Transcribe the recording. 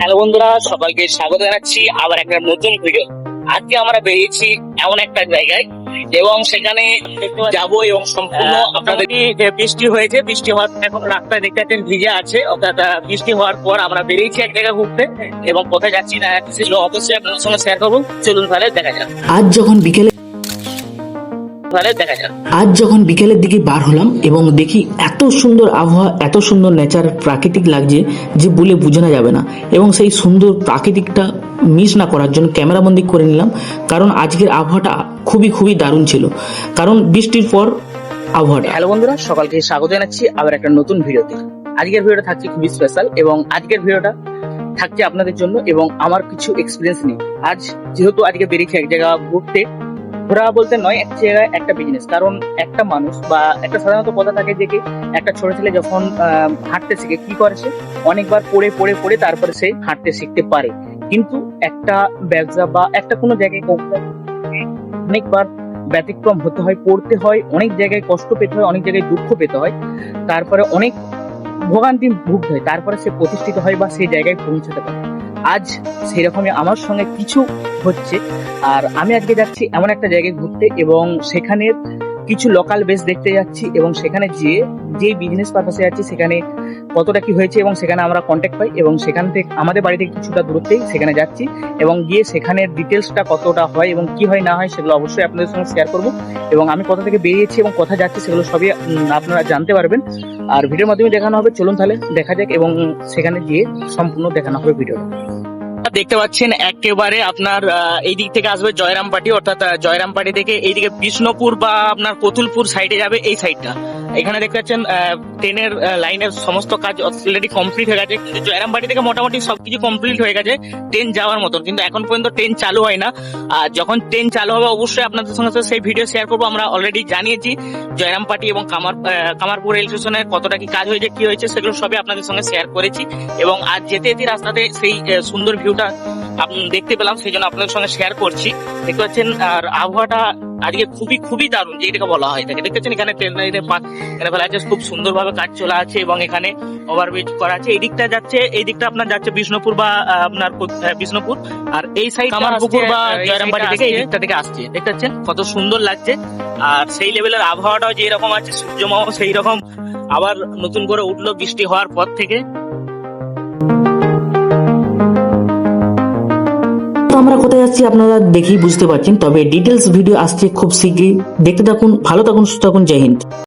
Hello বন্ধুরা সবাইকে স্বাগত জানাচ্ছি আবার একটা নতুন ভিডিও আজকে আমরা বেরিয়েছি এমন একটা জায়গায় এবং সেখানে যাব এবং সম্পূর্ণ আপনাদের যে বৃষ্টি হয়েছে। বৃষ্টি হওয়ার এখন রাস্তায় দেখতে পাচ্ছেন ভিজে আছে। অর্থাৎ বৃষ্টি হওয়ার পর আমরা বেরিয়েছি এক জায়গায় ঘুরতে এবং কোথায় যাচ্ছি না অবশ্যই আপনাদের সঙ্গে শেয়ার করব। চলুন তাহলে দেখা যাক। আজ যখন বিকেলে আজ যখন বিকেলের দিকে বার হলাম এবং দেখি এত সুন্দর আবহাওয়া এত সুন্দর নেচার প্রাকৃতিক লাগছে যে বলে বোঝানো যাবে না। এবং সেই সুন্দর প্রাকৃতিকটা মিস না করার জন্য ক্যামেরাবন্দি করে নিলাম কারণ আজকের আবহাওয়াটা খুবই খুবই দারুণ ছিল। কারণ বৃষ্টির পর আবহাওয়াটা। হ্যালো বন্ধুরা সকালকে স্বাগত জানাচ্ছি আবার একটা নতুন ভিডিওতে। আজকের ভিডিওটা থাকছে খুবই স্পেশাল এবং আজকের ভিডিওটা থাকছে আপনাদের জন্য এবং আমার কিছু এক্সপিরিয়েন্স নিয়ে। আজ যেহেতু আজকে বেরিয়েছি এক জায়গা ঘুরতে ঘোরা বলতে নয়, এক জায়গায় একটা বিজনেস কারণ একটা মানুষ বা একটা সাধারণত কথা থাকে যে একটা ছোট ছেলে যখন হাঁটতে শিখে, কি করে সে? অনেকবার পড়ে পড়ে পড়ে তারপরে সে হাঁটতে শিখতে পারে। কিন্তু একটা ব্যবসা বা একটা কোনো জায়গায় অনেকবার ব্যতিক্রম হতে হয়, পড়তে হয়, অনেক জায়গায় কষ্ট পেতে হয়, অনেক জায়গায় দুঃখ পেতে হয়। তারপরে অনেক ভোগান্তি ভুগতে হয়। তারপরে সে প্রতিষ্ঠিত হয় বা সেই জায়গায় পৌঁছাতে পারে। আজ সেরকমই আমার সঙ্গে কিছু হচ্ছে। আর আমি আজকে যাচ্ছি এমন একটা জায়গায় ঘুরতে এবং সেখানের কিছু লোকাল বেস দেখতে যাচ্ছি এবং সেখানে যেয়ে যে বিজনেস পারপাসে যাচ্ছি সেখানে কতটা কি হয়েছে এবং সেখানে আমরা কন্ট্যাক্ট পাই এবং সেখান থেকে আমাদের বাড়ি থেকে কিছুটা দূরত্বেই সেখানে যাচ্ছি এবং গিয়ে সেখানের ডিটেলসটা কতটা হয় এবং কি হয় না হয় সেগুলো অবশ্যই আপনাদের সঙ্গে শেয়ার করব এবং আমি কোথা থেকে বেরিয়েছি এবং কোথায় যাচ্ছি সেগুলো সবই আপনারা জানতে পারবেন। আর ভিডিওর মাধ্যমে দেখানো হবে, চলুন তাহলে দেখা যাক এবং সেখানে গিয়ে সম্পূর্ণ দেখানো হবে ভিডিওটা দেখতে পাচ্ছেন একেবারে আপনার এই দিক থেকে আসবে জয়রামপাটি, অর্থাৎ জয়রাম জয়রামপাটি থেকে এইদিকে বিষ্ণুপুর বা আপনার কতুলপুর সাইডে যাবে এই সাইডটা এখানে দেখতে পাচ্ছেন ট্রেনের লাইনের সমস্ত কাজ অলরেডি কমপ্লিট হয়ে গেছে। কিন্তু জয়রামবাটি থেকে মোটামুটি সবকিছু কমপ্লিট হয়ে গেছে ট্রেন যাওয়ার মতন। কিন্তু এখন পর্যন্ত ট্রেন চালু হয় না। আর যখন ট্রেন চালু হবে, অবশ্যই আপনাদের সঙ্গে সেই ভিডিও শেয়ার করব। আমরা অলরেডি জানিয়েছি জয়রামপাটি এবং কামার কামারপুর রেল স্টেশনের কতটা কি কাজ হয়েছে, কি হয়েছে, সেগুলো সবই আপনাদের সঙ্গে শেয়ার করেছি। এবং আজ যেতে যেতে রাস্তাতে সেই সুন্দর ভিউটা দেখতে পেলাম। সেই জন্য আপনাদের সঙ্গে শেয়ার করছি। দেখতে পাচ্ছেন, আর আবহাওয়াটা আজকে খুবই খুবই দারুণ যেটাকে বলা হয়। থাকে দেখতে পাচ্ছেন এখানে ট্রেন পাক এখানে ফেলা আছে খুব সুন্দরভাবে কাজ চলে আছে এবং এখানে ওভারব্রিজ করা আছে। এই দিকটা যাচ্ছে এই দিকটা আপনার যাচ্ছে বিষ্ণুপুর বা আপনার বিষ্ণুপুর। আর এই সাইড কামারপুকুর বা জয়রামবাটি থেকে এই দিকটা থেকে আসছে। দেখতে পাচ্ছেন কত সুন্দর লাগছে। আর সেই লেভেলের আবহাওয়াটাও যে রকম আছে সূর্যমাও সেই রকম আবার নতুন করে উঠল বৃষ্টি হওয়ার পর থেকে। আমরা কোথায় যাচ্ছি আপনারা দেখেই বুঝতে পারছেন, তবে ডিটেলস ভিডিও আসছে খুব শীঘ্রই। দেখতে থাকুন, ভালো থাকুন, সুস্থ থাকুন, জয় হিন্দ।